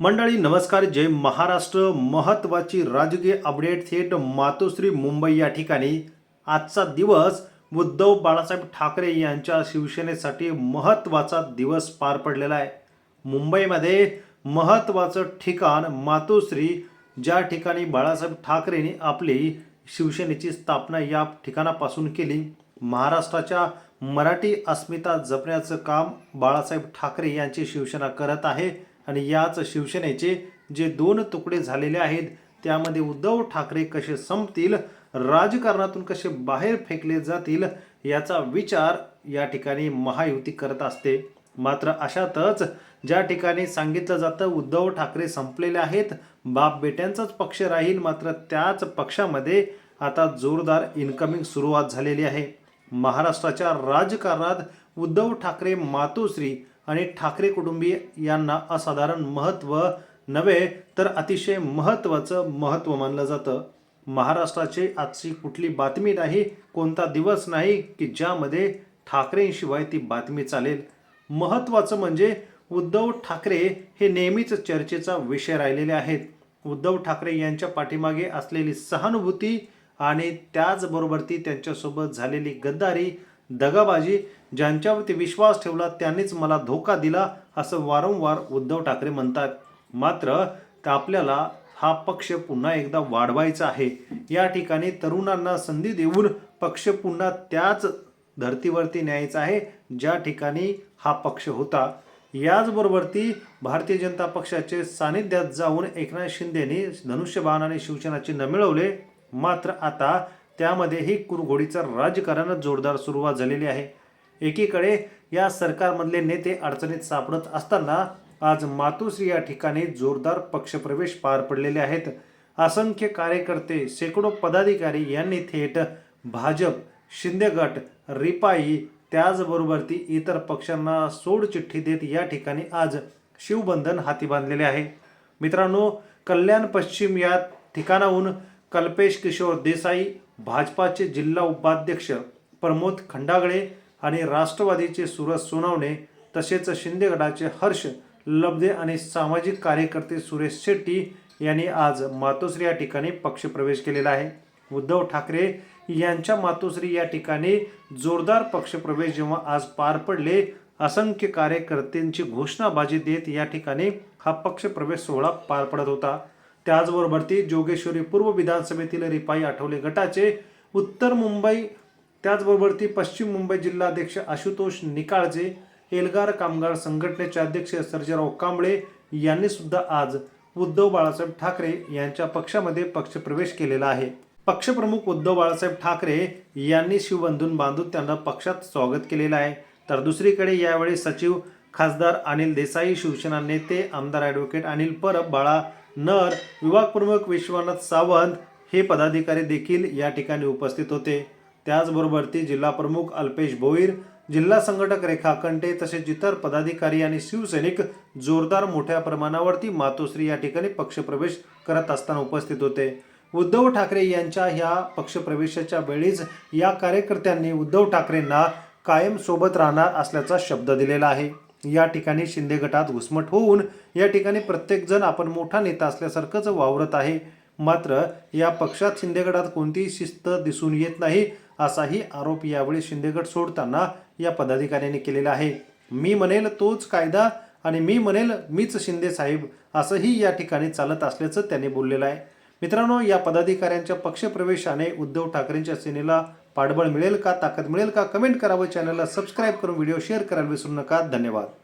मंडळी नमस्कार. जय महाराष्ट्र. महत्त्वाची राजकीय अपडेट थेट मातोश्री मुंबई या ठिकाणी. आजचा दिवस उद्धव बाळासाहेब ठाकरे यांच्या शिवसेनेसाठी महत्त्वाचा दिवस पार पडलेला आहे. मुंबईमध्ये महत्त्वाचं ठिकाण मातोश्री ज्या ठिकाणी बाळासाहेब ठाकरेंनी आपली शिवसेनेची स्थापना या ठिकाणापासून केली. महाराष्ट्राच्या मराठी अस्मिता जपण्याचं काम बाळासाहेब ठाकरे यांची शिवसेना करत आहे. आणि याच शिवसेनेचे जे दोन तुकडे झालेले आहेत त्यामध्ये उद्धव ठाकरे कसे संपतील राजकारणातून कसे बाहेर फेकले जातील याचा विचार या ठिकाणी महायुती करत असते. मात्र अशातच ज्या ठिकाणी सांगितलं जातं उद्धव ठाकरे संपलेले आहेत बाप बेट्यांचाच पक्ष राहील मात्र त्याच पक्षामध्ये आता जोरदार इन्कमिंग सुरुवात झालेली आहे. महाराष्ट्राच्या राजकारणात उद्धव ठाकरे मातोश्री आणि ठाकरे कुटुंबीय यांना असाधारण महत्त्व नव्हे तर अतिशय महत्त्वाचं महत्त्व मानलं जातं. महाराष्ट्राची आजची कुठली बातमी नाही कोणता दिवस नाही की ज्यामध्ये ठाकरेंशिवाय ती बातमी चालेल? महत्त्वाचं म्हणजे उद्धव ठाकरे हे नेहमीच चर्चेचा विषय राहिलेले आहेत. उद्धव ठाकरे यांच्या पाठीमागे असलेली सहानुभूती आणि त्याचबरोबर ती त्यांच्यासोबत झालेली गद्दारी दगाबाजी ज्यांच्यावरती विश्वास ठेवला त्यांनीच मला धोका दिला असं वारंवार उद्धव ठाकरे म्हणतात. मात्र आपल्याला हा पक्ष पुन्हा एकदा वाढवायचा आहे. या ठिकाणी तरुणांना संधी देऊन पक्ष पुन्हा त्याच धर्तीवरती न्यायचा आहे ज्या ठिकाणी हा पक्ष होता. याचबरोबर ती भारतीय जनता पक्षाचे सानिध्यात जाऊन एकनाथ शिंदेनी धनुष्यबाण आणि शिवसेनाचे न मिळवले मात्र आता त्यामध्येही कुरघोडीचं राजकारण जोरदार सुरुवात झालेली आहे. एकीकडे या सरकारमधले नेते अडचणीत सापडत असताना आज मातोश्री या ठिकाणी जोरदार पक्षप्रवेश पार पडलेले आहेत. असंख्य कार्यकर्ते शेकडो पदाधिकारी यांनी थेट भाजप शिंदे गट रिपाई त्याचबरोबर ती इतर पक्षांना सोडचिठ्ठी देत या ठिकाणी आज शिवबंधन हाती बांधलेले आहे. मित्रांनो कल्याण पश्चिम या ठिकाणाहून कल्पेश किशोर देसाई भाजपाचे जिल्हा उपाध्यक्ष प्रमोद खंडागळे आणि राष्ट्रवादीचे सुरज सोनवणे तसेच शिंदे गटाचे हर्ष लब्धे आणि सामाजिक कार्यकर्ते सुरेश शेट्टी यांनी आज मातोश्री या ठिकाणी पक्षप्रवेश केलेला आहे. उद्धव ठाकरे यांच्या मातोश्री या ठिकाणी जोरदार पक्षप्रवेश जेव्हा आज पार पडले असंख्य कार्यकर्त्यांची घोषणाबाजी देत या ठिकाणी हा पक्षप्रवेश सोहळा पार पडत होता. त्याचबरोबर ती जोगेश्वरी पूर्व विधानसभेतील रिपाई आठवले गटाचे उत्तर मुंबई त्याचबरोबर ती पश्चिम मुंबई जिल्हाध्यक्ष आशुतोष निकाळजे एल्गार कामगार संघटनेचे अध्यक्ष सर्जेराव कांबळे यांनी सुद्धा आज उद्धव बाळासाहेब ठाकरे यांच्या पक्षामध्ये पक्षप्रवेश केलेला आहे. पक्षप्रमुख उद्धव बाळासाहेब ठाकरे यांनी शिवबंधून बांधून त्यांना पक्षात स्वागत केलेलं आहे. तर दुसरीकडे यावेळी सचिव खासदार अनिल देसाई शिवसेना नेते आमदार ॲडव्होकेट अनिल परब बाळा नर विभागप्रमुख विश्वनाथ सावंत हे पदाधिकारी देखील या ठिकाणी उपस्थित होते. त्याचबरोबर ती जिल्हा प्रमुख अल्पेश भोईर जिल्हा संघटक रेखा कंटे तसेच इतर पदाधिकारी आणि शिवसैनिक जोरदार मोठ्या प्रमाणावरती मातोश्री या ठिकाणी पक्षप्रवेश करत असताना उपस्थित होते. उद्धव ठाकरे यांच्या ह्या पक्षप्रवेशाच्या वेळीच या कार्यकर्त्यांनी उद्धव ठाकरेंना कायम सोबत राहणार असल्याचा शब्द दिलेला आहे. या ठिकाणी शिंदे गटात घुसमट होऊन या ठिकाणी प्रत्येकजण आपण मोठा नेता असल्यासारखंच वावरत आहे. मात्र या पक्षात शिंदे गटात कोणतीही शिस्त दिसून येत नाही असाही आरोप यावेळी शिंदे गट सोडताना या पदाधिकाऱ्यांनी केलेला आहे. मी म्हणेल तोच कायदा आणि मी म्हणेल मीच शिंदे साहेब असंही या ठिकाणी चालत असल्याचं त्यांनी बोललेलं आहे. मित्रांनो या पदाधिकाऱ्यांच्या पक्षप्रवेशाने उद्धव ठाकरेंच्या सेनेला पाठबळ मिळेल का ताकद मिळेल का? कमेंट करावं चॅनलला सबस्क्राईब करून व्हिडिओ शेअर करायला विसरू नका. धन्यवाद.